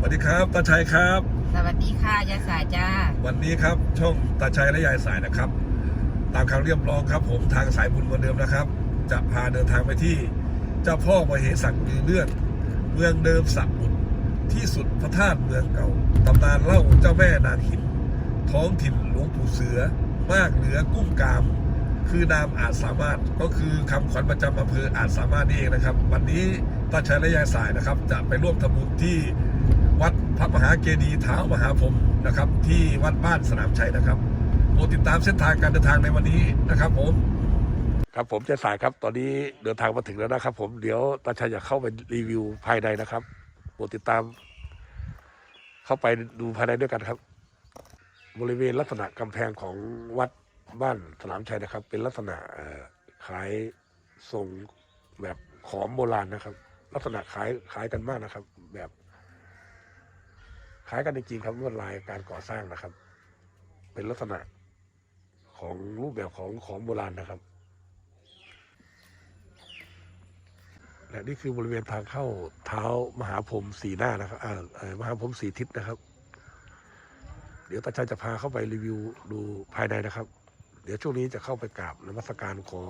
สวัสดีครับตาชัยครับ สวัสดีค่ะยายสายจ้า วันนี้ครับช่องตาชัยและยายสายนะครับ ตามคำเรียบร้องครับ ผมทางสายบุญเหมือนเดิมนะครับ จะพาเดินทางไปที่เจ้าพ่อมเหสักมือเลื่อน เมืองเดิมสักบุญที่สุดพระธาตุเมืองเก่าตำนานเล่าเจ้าแม่นางหิน ท้องถิ่นหลวงปู่เสือ มากเหลือกุ้งกาม คือนามอาจสามารถก็คือคำขวัญประจำอำเภออาจสามารถนี่เองนะครับ วันนี้ตาชัยและยายสายนะครับ จะไปร่วมทำบุญที่ วัดพระมหาเจดีย์เท้ามหาพรมนะครับ ที่วัดบ้านสนามชัยนะครับโปรดติดตามเส้นทางการเดินทางในวันนี้นะครับ ผม ครับผมเจสายครับ ตอนนี้เดินทางมาถึงแล้วนะครับ ผมเดี๋ยวตาชัยอยากเข้าไปรีวิวภายในนะครับโปรดติดตาม เข้าไปดูภายในด้วยกันครับ บริเวณลักษณะกำแพงของวัดบ้านสนามชัยนะครับ เป็นลักษณะเอ่อขายส่งแบบขอมโบราณนะครับ ลักษณะขายขายกันมากนะครับ แบบ ขายกันจริงๆครับลวดลายการก่อสร้างนะครับ เป็นลักษณะของรูปแบบของของโบราณนะครับ และนี่คือบริเวณทางเข้าเท้ามหาพรหมสีหน้านะครับอ่าเออมหาพรหมสีทิศนะครับ เดี๋ยวตาชัยจะพาเข้าไปรีวิวดูภายในนะครับ เดี๋ยวช่วงนี้จะเข้าไปกราบนมัสการขอ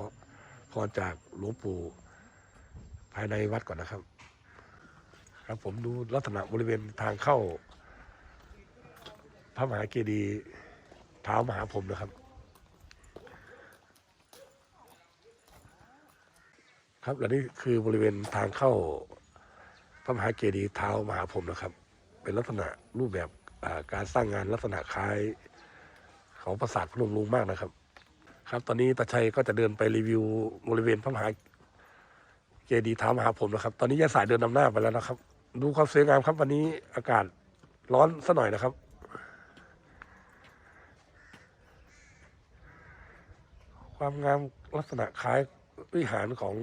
พรจากหลวงปู่ภายในวัดก่อนนะครับ ครับผมดูลักษณะบริเวณทางเข้า พระมหาเจดีย์เท้ามหาพรหมนะครับ ครับและนี่คือบริเวณทางเข้าพระมหาเจดีย์เท้ามหาพรหมนะครับ เป็นลักษณะรูปแบบการสร้างงานลักษณะคล้ายเขาปราสาทพนมรุ้งมากนะครับ ครับตอนนี้ตาชัยก็จะเดินไปรีวิวบริเวณพระมหาเจดีย์เท้ามหาพรหมนะครับ ตอนนี้ยายสายเดินนำหน้าไปแล้วนะครับ ดูความสวยงามครับวันนี้อากาศร้อนซะหน่อยนะครับ ความงามลักษณะคล้ายวิหารของ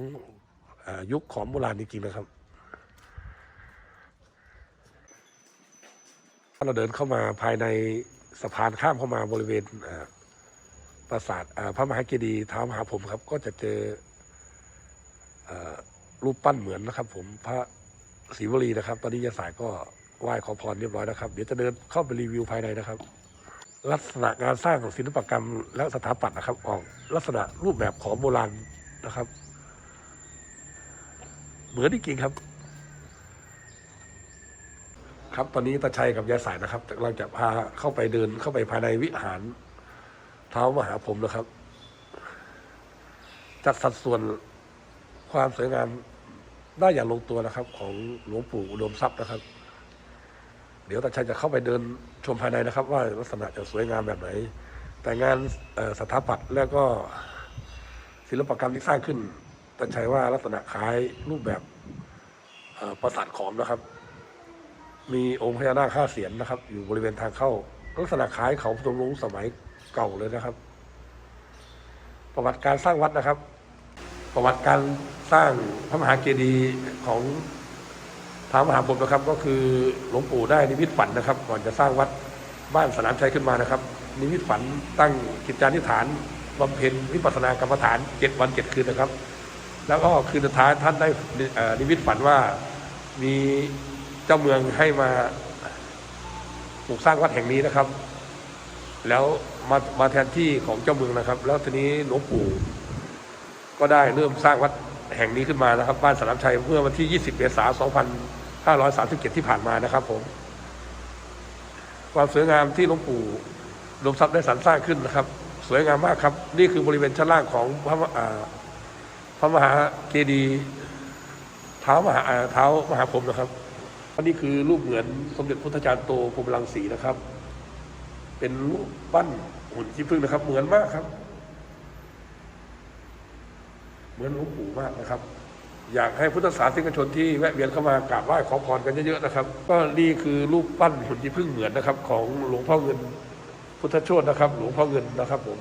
อยุคของโบราณจริงๆนะครับ ถ้าเราเดินเข้ามาภายในสะพานข้ามเข้ามาบริเวณปราสาทพระมหาเจดีย์ท้าวมหาผมครับ ก็จะเจออรูปปั้นเหมือนนะครับ ผมพระศรีวลีนะครับ ตอนนี้ยาสายก็ไหว้ขอพรเรียบร้อยนะครับ เดี๋ยวจะเดินเข้าไปรีวิวภายในนะครับ ลักษณะงานสร้างของศิลปกรรม และสถาปัตย์นะครับ ออกลักษณะรูปแบบของโบราณนะครับ เหมือนจริงครับ ครับตอนนี้ตาชัยกับยายสายนะครับกำลังจะพาเข้าไปเดินเข้าไปภายในวิหารเท้ามหาพรหมนะครับ จัดสัดส่วนความสวยงามได้อย่างลงตัวนะครับ ของหลวงปู่อุดมทรัพย์นะครับ เดี๋ยวตาชัยจะเข้าไปเดิน ชมภายในนะครับ ว่าลักษณะจะสวยงามแบบไหน แต่งานสถาปัตย์แล้วก็ศิลปกรรมที่สร้างขึ้นตาชัยว่าลักษณะคล้ายรูปแบบปราสาทขอมนะครับ มีองค์พญานาคห้าเสียนนะครับ อยู่บริเวณทางเข้า ลักษณะคล้ายเขาพนมรุ้งสมัยเก่าเลยนะครับ ประวัติการสร้างวัดนะครับ ประวัติการสร้างพระมหาเจดีย์ของ ทาวมหาพรหมนะครับก็คือหลวงปู่ได้นิมิตฝันนะครับ ก่อนจะสร้างวัดบ้านสนามชัยขึ้นมานะครับ นิมิตฝันตั้งกิจจารนิฐานบำเพ็ญวิปัสสนากรรมฐานเจ็ดวันเจ็ดคืนนะครับ แล้วก็คืนสุดท้ายท่านได้นิมิตฝันว่ามีเจ้าเมืองให้มาปลูกสร้างวัดแห่งนี้นะครับ แล้วมามาแทนที่ของเจ้าเมืองนะครับ แล้วทีนี้หลวงปู่ก็ได้เริ่มสร้างวัด แห่งนี้ขึ้นมานะครับ บ้านสนามชัยเมื่อวันที่ 20 เมษายน 2537 ที่ผ่านมานะครับผม ความสวยงามที่หลวงปู่ดมทรัพย์ได้สรรสร้างขึ้นนะครับ สวยงามมากครับ นี่คือบริเวณชั้นล่างของพระมอ่าพระมหาเจดีย์เท้ามหาเท้ามหาพรหมนะครับอันนี้คือรูปเหมือนสมเด็จพุทธจารย์โตพรมรังสีนะครับ เป็นรูปปั้นหุ่นขี้ผึ้งนะครับ เหมือนมากครับ เหมือนหลวงปู่มากนะครับ อยากให้พุทธศาสนิกชนที่แวะเวียนเข้ามากราบไหว้ขอพรกันเยอะๆนะครับ ก็นี่คือรูปปั้นหุ่นที่พึ่งเหมือนนะครับ ของหลวงพ่อเงินพุทธโชตนะครับ หลวงพ่อเงินนะครับผม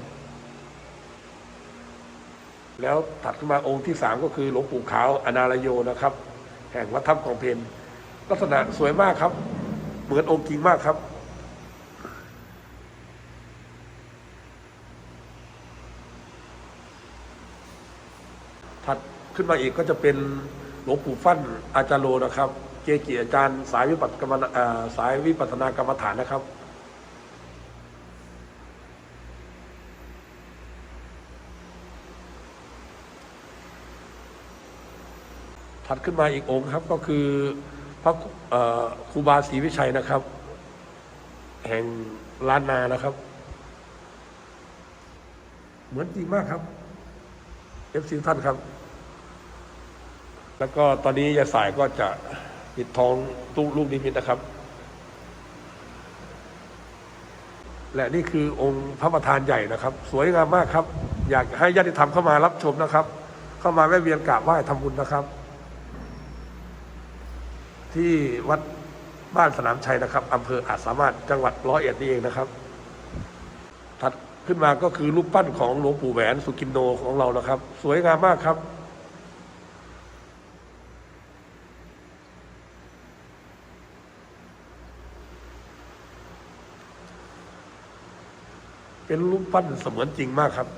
แล้วถัดขึ้นมาองค์ที่สามก็คือหลวงปู่ขาวอนาลโยนะครับ แห่งวัดถ้ำกองเพนลักษณะสวยมากครับ เหมือนองค์จริงมากครับ ถัด ขึ้นมาอีกก็จะเป็นหลวงปู่ฟั่นอาจารโลนะครับ เกจิอาจารย์ สายวิปัสสกรรมสายวิปัสสนากรรมฐานนะครับ ถัดขึ้นมาอีกองค์ครับก็คือพระครูบาศรีวิชัยนะครับ แห่งล้านนานะครับ เหมือนจริงมากครับเอฟซีท่านครับ แล้วก็ตอนนี้ยายสายก็จะปิดทองตู้ลูกนิมิตนะครับ และนี่คือองค์พระประธานใหญ่นะครับ สวยงามมากครับ อยากให้ญาติธรรมเข้ามารับชมนะครับ เข้ามาแวะเวียนกราบไหว้ทำบุญนะครับ ที่วัดบ้านสนามชัยนะครับอำเภออาจสามารถจังหวัดร้อยเอ็ดนี่เองนะครับ ถัดขึ้นมาก็คือรูปปั้นของหลวงปู่แหวนสุกินโนของเรานะครับ สวยงามมากครับ เป็นรูปปั้นเสมือนจริงมากครับ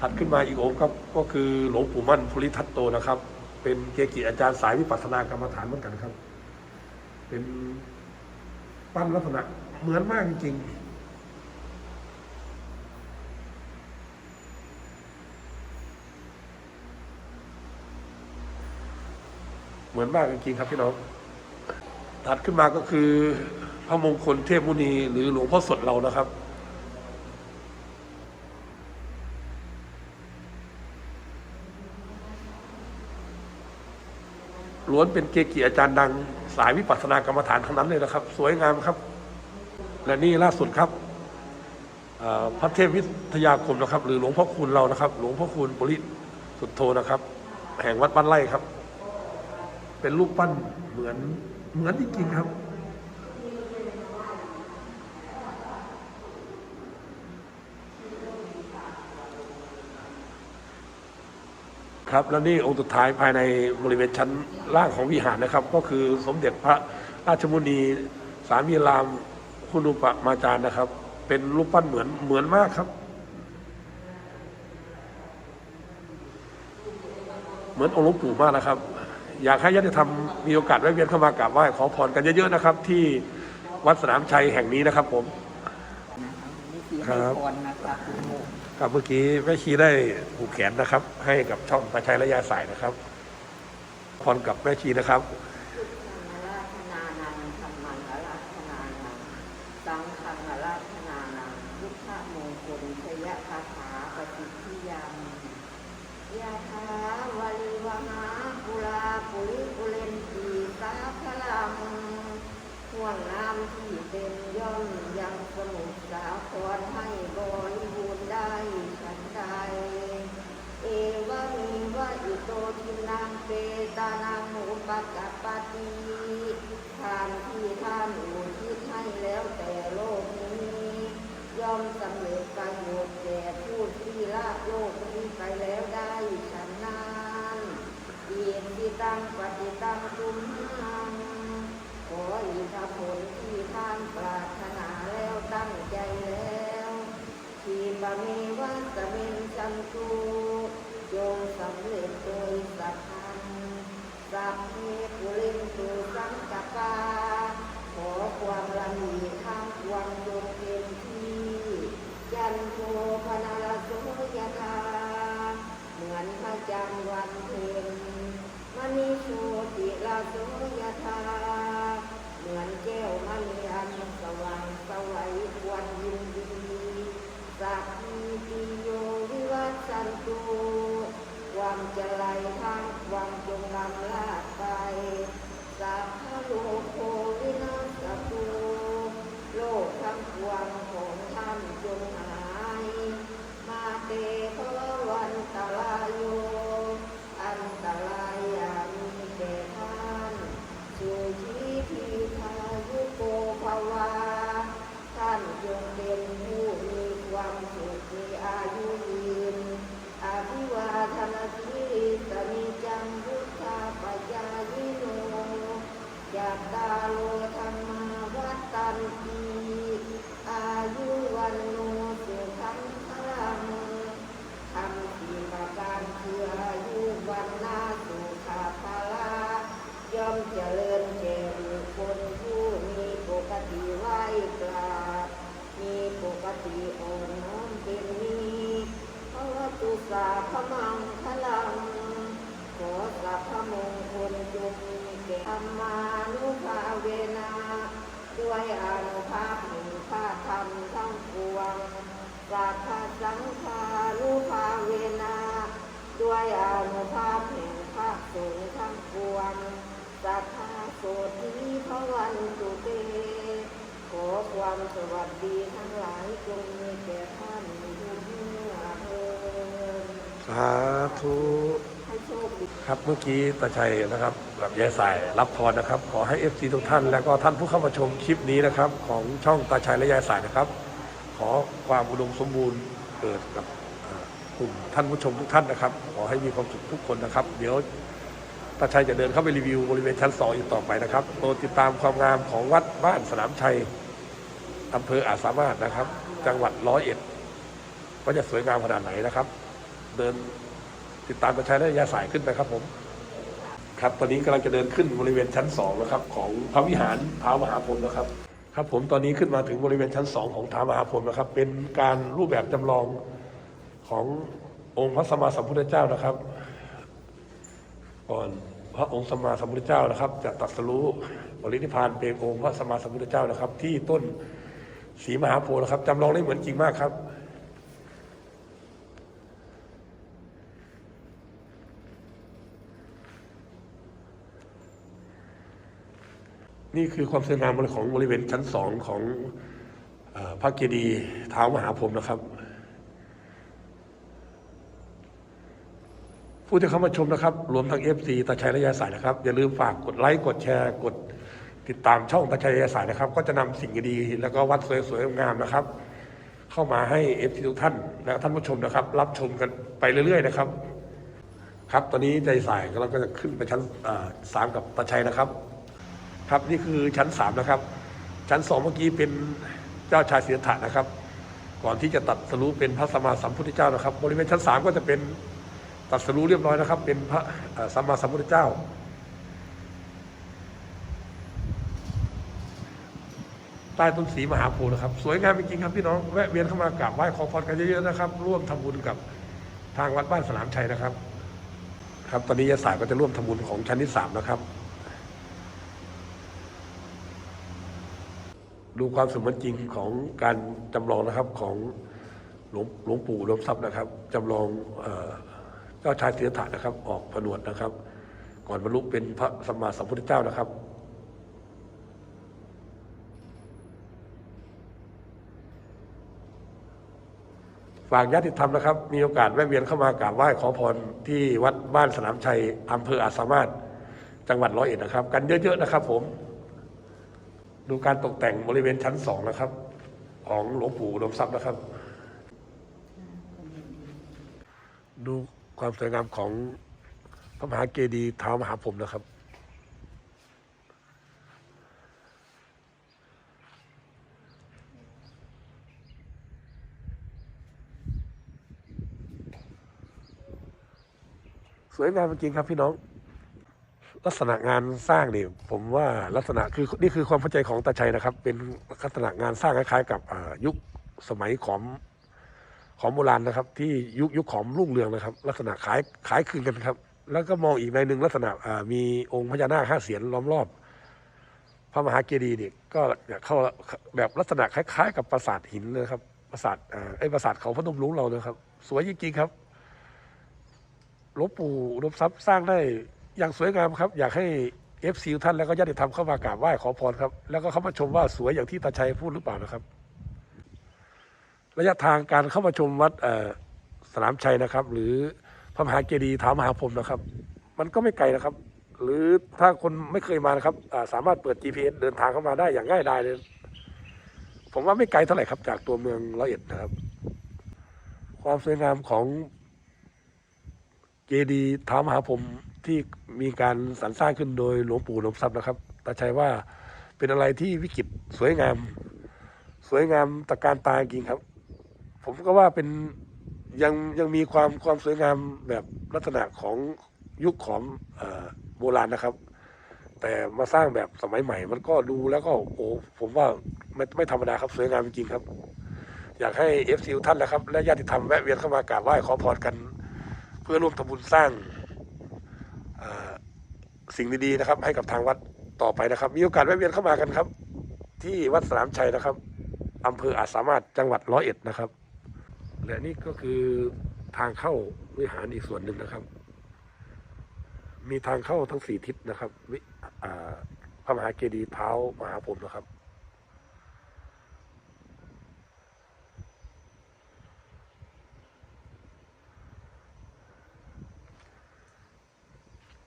ถัดขึ้นมาอีกองค์ครับก็คือหลวงปู่มั่นภูริทัตโตนะครับ เป็นเกจิอาจารย์สายวิปัสสนากรรมฐานเหมือนกันครับ เป็นปั้นลักษณะเหมือนมากจริงเหมือนมากจริงๆครับพี่น้อง ถัดขึ้นมาก็คือพระมงคลเทพมุนีหรือหลวงพ่อสดเรานะครับ ล้วนเป็นเกจิอาจารย์ดัง สายวิปัสสนากรรมฐานทั้งนั้นเลยนะครับ สวยงามครับ และนี่ล่าสุดครับพระเทพวิทยาคมนะครับ หรือหลวงพ่อคุณเรานะครับ หลวงพ่อคุณบริสุทโธนะครับ แห่งวัดบ้านไร่ครับ เป็นรูปปั้นเหมือนเหมือนจริงๆครับ ครับแล้วนี่องค์สุดท้ายภายในบริเวณชั้นล่างของวิหารนะครับ ก็คือสมเด็จพระราชมุนีสามีรามคุณุปมาจารย์นะครับ เป็นรูปปั้นเหมือนเหมือนมากครับ เหมือนองค์หลวงปู่มากนะครับ อยากให้ญาติธรรมมีโอกาสแวะเวียนเข้ามากราบไหว้ขอพรกันเยอะๆนะครับ ที่วัดสนามชัยแห่งนี้นะครับผมครับรนะ ครับคุณโมกับเมื่อกี้แม่ชีได้ผูกแขนนะครับ ให้กับช่องประชัยและยาสายนะครับพรกับแม่ชีนะครับราธนานังธรรมังอาราธนานังสังฆังอาราธนานังพุทธมงคลชยคาถาปฏิทิยามาวลิวหาปุราปุริปุเรนตีสาพลัง ห่วงน้ำที่เป็นย่อมยังสมุทรสาครให้บริบูรณ์ได้ฉันใด เอวะเมวะอิโตทินังเปตานังอุปกัปปติทานที่ท่านอุทิศให้แล้วแต่โลกนี้ ย่อมสำเร็จประโยชน์แก่ผู้ที่ละโลกนี้ไปแล้วได้ฉันนั้นอิทิตังปฏิตังตุมหัง ขออิทธิผลที่ท่านปรารถนาแล้วตั้งใจแล้วทีปะเมวัสเมนจันตุจงสำเร็จโดยสัพพันสัพเพปุเรนตุสังกปาขอความรันมีข้ามความโยงเต็มที่จันโทพนาลโสยธาเหมือนพระจันทร์วันเพ็ญ มณีโชติลาโสยธาเหมือนแก้วมณีอันสว่างสวัยควรยินดีสัพพิติโยวิวัชชันตุความจะไหลทางความจงนำลาดไปสัพพะโลกโควินาศตุโลกทั้งปวงของท่านจงหาย มาเตภววันตรายโยอันตราย สุขีทีพายุโกภวาท่านจงเป็นผู้มีความสุขมีอายุยืนอภิวาทนาทีสมิจังพุทธาปัญญายิโนยัตตาโลธรรมาวัตตันตีอายุวันโนสุขังพลังทำสี่ประการคืออายุวันนาสุขาภาลา ย่อมเจริญแก่บุคคลผู้มีปกติไหวกราบมีปกติอ่อนน้อมเป็นนี้เพราะว่าตุสาพมังคลัง ขอสัพพมงคลจงมีแก่ธรรมานุภาเวนะด้วยอานุภาพแห่งข้าธรรมทั้งปวงสัพพสังฆานุภาเวนะด้วยอานุภาพแห่งข้าสงฆ์ทั้งปวงสัทธาโสธีพระวันตุเต ขอความ สวัสดีทั้งหลายจงมีแก่ท่านทุกเมื่อเทินสาธุให้โชคดีครับเมื่อกี้ตาชัยนะครับกับยายสายรับพรนะครับ ขอให้เอฟซีทุกท่าน และก็ท่านผู้เข้ามาชมคลิปนี้นะครับ ของช่องตาชัยและยายสายนะครับ ขอความอุดมสมบูรณ์เกิดกับอ่อกลุ่มท่านผู้ชมทุกท่านนะครับ ขอให้มีความสุขทุกคนนะครับ เดี๋ยว ตาชัยจะเดินเข้าไปรีวิวบริเวณชั้นสองอีกต่อไปนะครับโปรดติดตามความงามของวัดบ้านสนามชัย อำเภออาจสามารถนะครับ จังหวัดร้อยเอ็ดว่าจะสวยงามขนาดไหนนะครับ เดินติดตามประชาและยาสายขึ้นไปครับผม ครับตอนนี้กำลังจะเดินขึ้นบริเวณชั้นสองนะครับของพระวิหารท้าวมหาพรหมนะครับ ครับผมตอนนี้ขึ้นมาถึงบริเวณชั้นสองของท้าวมหาพรหมนะครับ เป็นการรูปแบบจำลองขององค์พระสัมมาสัมพุทธเจ้านะครับ ก่อนพระองค์สัมมาสัมพุทธเจ้านะครับ จะตรัสรู้บรินิพพานเป็นองค์พระสัมมาสัมพุทธเจ้านะครับ ที่ต้น ศรีมหาโพธิ์นะครับจำลองได้เหมือนจริงมากครับนี่คือความสวยงามของบริเวณชั้นสองของอพระเจดีย์เท้ามหาพรมนะครับ ผู้ที่เข้ามาชมนะครับ รวมทั้งเอฟซีตาชัยและยาสายนะครับ อย่าลืมฝากกดไลค์ กดแชร์ กด ติดตามช่องตาชัยและยาสายนะครับ ก็จะนำสิ่งดีๆแล้วก็วัดสวยๆงามๆนะครับ เข้ามาให้เอฟซีทุกท่านและท่านผู้ชมนะครับ รับชมกันไปเรื่อย ๆ นะครับ ครับตอนนี้ใจสายกำลังก็จะขึ้นไปชั้นสามกับตาชัยนะครับ ครับนี่คือชั้นสามนะครับ ชั้นสองเมื่อกี้เป็นเจ้าชายเสิทธัตถะนะครับ ก่อนที่จะตัดสรู้เป็นพระสัมมาสัมพุทธเจ้านะครับ บริเวณชั้นสามก็จะเป็นตัดสรู้เรียบร้อยนะครับ เป็นพระสัมมาสัมพุทธเจ้า ใต้ต้นสีมหาโพธิ์นะครับ สวยงามจริงๆครับพี่น้องแวะเวียนเข้ามากราบไหว้ขอพรกันเยอะๆนะครับ ร่วมทำบุญกับทางวัดบ้านสนามชัยนะครับ ครับ ตอนนี้ยาสายก็จะร่วมทำบุญของชั้นที่สามนะครับ ดูความสมจริงของการจำลองนะครับของหลวงหลวงปู่หลวงทรัพย์นะครับจำลองเอ่อเจ้าชายเสียถานะครับ ออกผนวดนะครับ ก่อนบรรลุเป็นพระสัมมาสัมพุทธเจ้านะครับ ฝากญาติธรรมนะครับ มีโอกาสแวะเวียนเข้ามากราบไหว้ขอพรที่วัดบ้านสนามชัยอำเภออาสามารถจังหวัดร้อยเอ็ดนะครับ กันเยอะๆนะครับ ผม ดูการตกแต่งบริเวณชั้นสองนะครับ ของหลวงปู่อุดมทรัพย์นะครับ ดูความสวยงามของพระมหาเจดีย์เท้ามหาพรหมนะครับ วยงามจริงครับพี่น้อง ลักษณะงานสร้างนี่ผมว่าลักษณะคือนี่คือความเข้าใจของตาชัยนะครับ เป็นลักษณะงานสร้างคล้ายๆ กับยุคสมัยของของโบราณนะครับ ที่ยุคยุคของรุ่งเรืองนะครับ ลักษณะคล้ายคล้ายคลึงกันครับ แล้วก็มองอีกในหนึ่งลักษณะมีองค์พญานาคห้าเสียนล้อมรอบ พระมหาเจดีย์นี่ก็เข้าแบบลักษณะคล้าย ๆ กับปราสาทหินเลยครับปราสาทไอ้ปราสาทเขาพนมรุ้งเราเลยครับ สวยจริงๆครับ หลวงปู่อุดมทรัพย์สร้างได้อย่างสวยงามครับ อยากให้เอฟซีท่านแล้วก็ญาติธรรมเข้ามากราบไหว้ขอพรครับ แล้วก็เข้ามาชมว่าสวยอย่างที่ตาชัยพูดหรือเปล่านะครับ ระยะทางการเข้ามาชมวัดสนามชัยนะครับ หรือพระมหาเจดีย์ท้ามหาพรมนะครับ มันก็ไม่ไกลนะครับ หรือถ้าคนไม่เคยมานะครับสามารถเปิด GPS เดินทางเข้ามาได้อย่างง่ายดายเลย ผมว่าไม่ไกลเท่าไหร่ครับ จากตัวเมืองร้อยเอ็ดนะครับ ความสวยงามของ จดีย์ท้าวมหาพรหมที่มีการสรรสร้างขึ้นโดยหลวงปู่หลวงทรัพย์นะครับตาชัยว่าเป็นอะไรที่วิจิตรสวยงาม สวยงามตะการตาจริงครับ ผมก็ว่าเป็นยังยังมีความความสวยงามแบบลักษณะของยุคของโบราณนะครับ แต่มาสร้างแบบสมัยใหม่ มันก็ดูแล้วก็โอ้ผมว่าไม่ไม่ธรรมดาครับสวยงามจริงๆครับ อยากให้เอฟซีท่านนะครับ และญาติธรรมแวะเวียนเข้ามากราบไหว้ขอพรกัน พื่อร่วมทำบุญสร้างสิ่งดีๆนะครับ ให้กับทางวัดต่อไปนะครับ มีโอกาสแวะเวียนเข้ามากันครับ ที่วัดสนามชัยนะครับอำเภออาจสามารถจังหวัดร้อยเอ็ดนะครับ และนี่ก็คือทางเข้าวิหารอีกส่วนหนึ่งนะครับ มีทางเข้าทั้งสี่ทิศนะครับวิอ่าพระมหาเจดีย์เท้ามหาพรหมนะครับ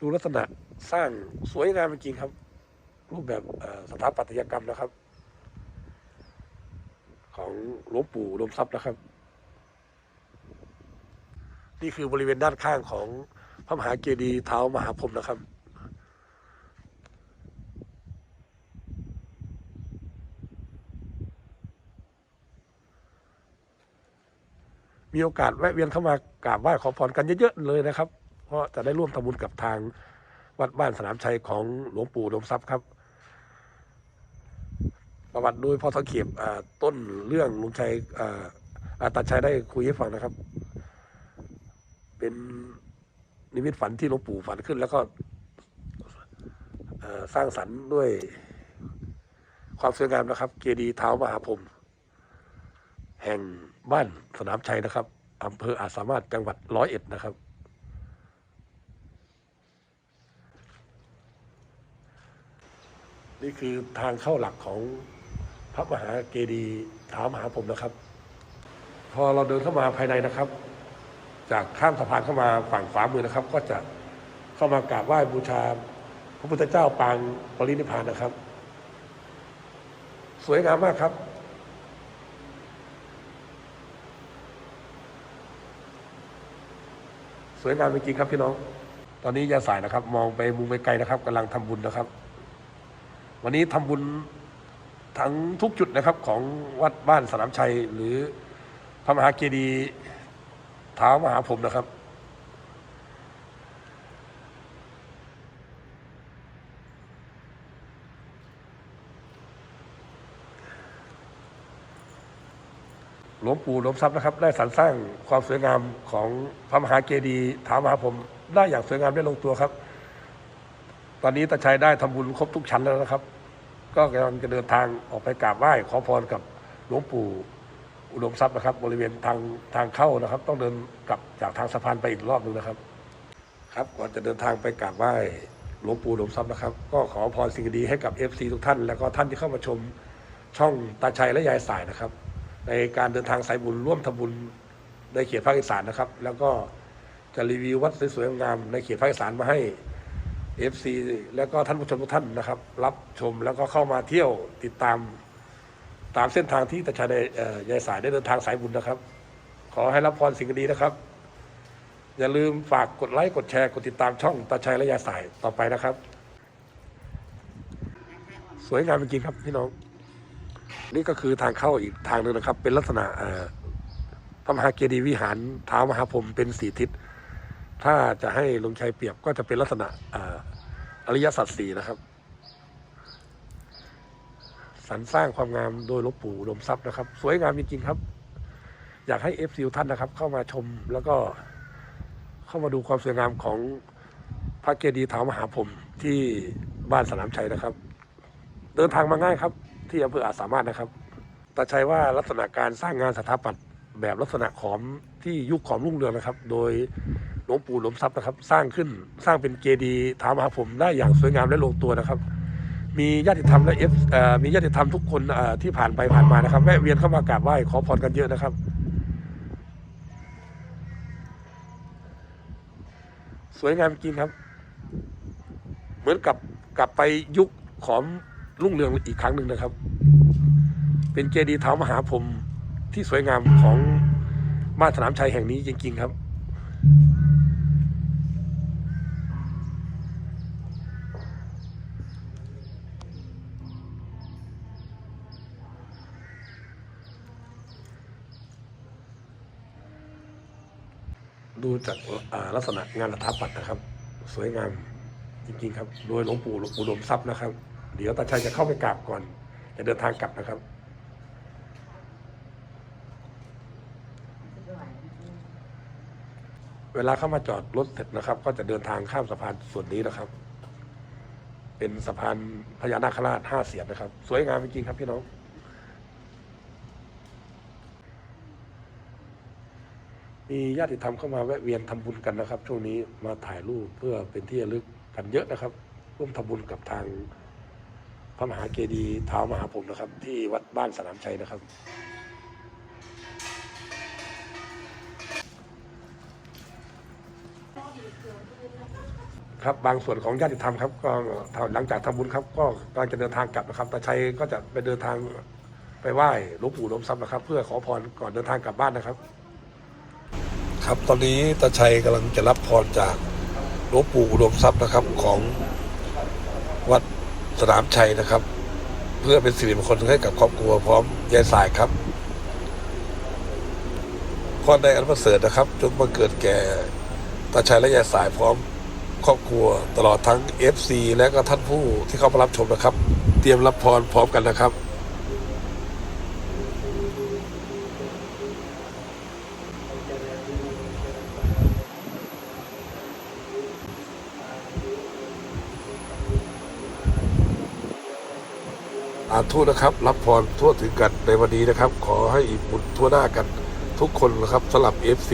ดูลักษณะสร้างสวยงามจริงครับ รูปแบบสถาปัตยกรรมนะครับ ของหลวงปู่อุดมทรัพย์นะครับ นี่คือบริเวณด้านข้างของพระมหาเจดีย์เท้ามหาพรหมนะครับมีโอกาสแวะเวียนเข้ามากราบไหว้ขอพรกันเยอะๆเลยนะครับ เพราะจะได้ร่วมทำบุญกับทางวัดบ้านสนามชัยของหลวงปู่ดมทรัพย์ครับ ประวัติโดยพ่อสังเขปอ่าต้นเรื่องลุงชัยอาตาชัยได้คุยให้ฟังนะครับ เป็นนิมิตฝันที่หลวงปู่ฝันขึ้น แล้วก็สร้างสรรค์ด้วยความสวยงามนะครับ เจดีย์เท้ามหาพรมแห่งบ้านสนามชัยนะครับอำเภออาจสามารถจังหวัดร้อยเอ็ดนะครับ นี่คือทางเข้าหลักของพระมหาเจดีย์เท้ามหาพรหมนะครับ พอเราเดินเข้ามาภายในนะครับ จากข้ามสะพานเข้ามาฝั่งขวามือนะครับ ก็จะเข้ามากราบไหว้บูชา พระพุทธเจ้าปางปรินิพพานนะครับ สวยงามมากครับสวยงามจริงๆครับพี่น้อง ตอนนี้ยาสายนะครับ มองไปมุมไกลๆนะครับกำลังทำบุญนะครับ วันนี้ทำบุญทั้งทุกจุดนะครับของวัดบ้านสนามชัย หรือพระมหาเจดีย์เท้ามหาพรหมนะครับหลวงปู่หลวงทรัพย์นะครับ ได้สรรสร้างความสวยงามของพระมหาเจดีย์ท้ามหาพรหมได้อย่างสวยงามได้ลงตัวครับ ตอนนี้ตาชัยได้ทำบุญครบทุกชั้นแล้วนะครับ ก็กำลังจะเดินทางออกไปกราบไหว้ขอพรกับหลวงปู่อุดมทรัพย์นะครับ บริเวณทางทางเข้านะครับ ต้องเดินกลับจากทางสะพานไปอีกรอบหนึ่งนะครับ ครับก่อนจะเดินทางไปกราบไหว้หลวงปู่อุดมทรัพย์นะครับ ก็ขอพรสิ่งดีให้กับ FC ทุกท่าน แล้วก็ท่านที่เข้ามาชมช่องตาชัยและยายสายนะครับ ในการเดินทางสายบุญร่วมทำบุญในเขตภาคอีสานนะครับ แล้วก็จะรีวิววัดสวยๆงามในเขตภาคอีสานมาให้ FC แล้วก็ท่านผู้ชมทุกท่านนะครับ รับชมแล้วก็เข้ามาเที่ยวติดตาม ตามเส้นทางที่ตาชัยได้เอ่อยายสายได้เดินทางสายบุญนะครับ ขอให้รับพรสิ่งดีนะครับ อย่าลืมฝากกดไลค์กดแชร์กดติดตามช่องตาชัยและยายสายต่อไปนะครับ สวยงามจริงครับพี่น้อง นี่ก็คือทางเข้าอีกทางหนึ่งนะครับ เป็นลักษณะพระมหาเจดีย์วิหารเท้ามหาพรหมเป็นสีทิศ ถ้าจะให้ลุงชัยเปรียบก็จะเป็นลักษณะอริยสัจสี่นะครับสรรสร้างความงามโดยหลวงปู่อุดมทรัพย์นะครับ สวยงามจริงๆครับ อยากให้เอฟซีท่านนะครับ เข้ามาชมแล้วก็เข้ามาดูความสวยงามของพระเจดีย์เท้ามหาพรมที่บ้านสนามชัยนะครับ เดินทางมาง่ายครับ ที่อำเภออาจสามารถนะครับตาชัยว่าลักษณะการสร้างงานสถาปัตย์แบบลักษณะขอมที่ยุคขอมรุ่งเรืองนะครับ โดย หลวงปู่หลวงทรัพย์นะครับ สร้างขึ้นสร้างเป็นเจดีย์ท้ามหาพรหมได้อย่างสวยงามและลงตัวนะครับ มีญาติธรรมและเอฟมีญาติธรรมทุกคนที่ผ่านไปผ่านมานะครับแวะเวียนเข้ามากราบไหว้ขอพรกันเยอะนะครับ สวยงามจริงครับ เหมือนกับกลับไปยุคขอมรุ่งเรืองอีกครั้งหนึ่งนะครับ เป็นเจดีย์เท้ามหาพรหมที่สวยงามของบ้านสนามชัยแห่งนี้จริง ๆ ครับ ดูจากลักษณะงานสถาปัตย์นะครับ สวยงามจริงๆครับ โดยหลวงปู่หลวงปู่อุดมทรัพย์นะครับ เดี๋ยวตาชัยจะเข้าไปกราบก่อน จะเดินทางกลับนะครับเวลาเข้ามาจอดรถเสร็จนะครับ ก็จะเดินทางข้ามสะพานส่วนนี้นะครับ เป็นสะพานพญานาคราชห้าเสียนนะครับ สวยงามจริงๆครับพี่น้อง มีญาติธรรมเข้ามาแวะเวียนทำบุญกันนะครับ ช่วงนี้มาถ่ายรูปเพื่อเป็นที่ระลึกกันเยอะนะครับ ร่วมทำบุญกับทางพระมหาเจดีเท้ามหาพรหมนะครับ ที่วัดบ้านสนามชัยนะครับ ครับบางส่วนของญาติธรรมครับก็หลังจากทำบุญครับ ก็กำลังจะเดินทางกลับนะครับตาชัยก็จะไปเดินทางไปไหว้หลวงปู่หลวงทรัพนะครับ เพื่อขอพรก่อนเดินทางกลับบ้านนะครับ ครับตอนนี้ตาชัยกำลังจะรับพรจากหลวงปู่อุดมทรัพย์นะครับของวัดสนามชัยนะครับ เพื่อเป็นสิริมงคลให้กับครอบครัวพร้อมยายสายครับพรในอันประเสริฐนะครับจงมาเกิดแก่ตาชัยและยายสายพร้อมครอบครัวตลอดทั้ง FC และก็ท่านผู้ที่เข้ามารับชมนะครับ เตรียมรับพรพร้อมกันนะครับุนะครับ รับพรทั่วถึงกันในวันนี้นะครับ ขอให้อิ่มบุญทั่วหน้ากันทุกคนนะครับสำหรับ FC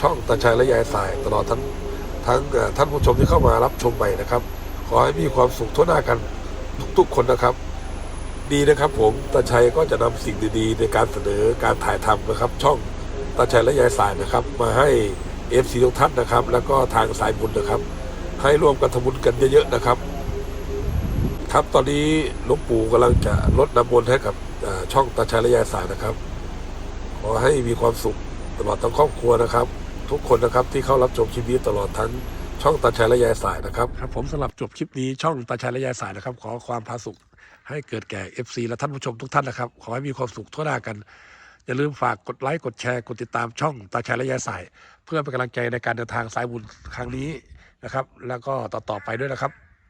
ช่องตาชัยและยายสาย ตลอดทั้งทั้งท่านผู้ชมที่เข้ามารับชมใหม่นะครับ ขอให้มีความสุขทั่วหน้ากันทุกๆคนนะครับ ดีนะครับ ผมตาชัยก็จะนำสิ่งดีๆ ในการเสนอการถ่ายทำนะครับ ช่องตาชัยและยายสายนะครับ มาให้ FC ทุกท่านนะครับ แล้วก็ทางสายบุญนะครับ ให้ร่วมกันทำบุญกันเยอะๆนะครับ ครับตอนนี้หลวงปู่กำลังจะลดน้ำมนต์ให้กับช่องตาชัยและยายสายนะครับ ขอให้มีความสุขตลอดทั้งครอบครัวนะครับ ทุกคนนะครับที่เข้ารับชมคลิปนี้ตลอดทั้งช่องตาชัยและยายสายนะครับครับ ผมสำหรับจบคลิปนี้ช่องตาชัยและยายสายนะครับ ขอความพาสุขให้เกิดแก่ FC และท่านผู้ชมทุกท่านนะครับ ขอให้มีความสุขทั่วหน้ากัน อย่าลืมฝากกดไลค์กดแชร์กดติดตามช่องตาชัยและยายสาย เพื่อเป็นกำลังใจในการเดินทางสายบุญครั้งนี้นะครับ แล้วก็ต่อๆไปด้วยนะครับ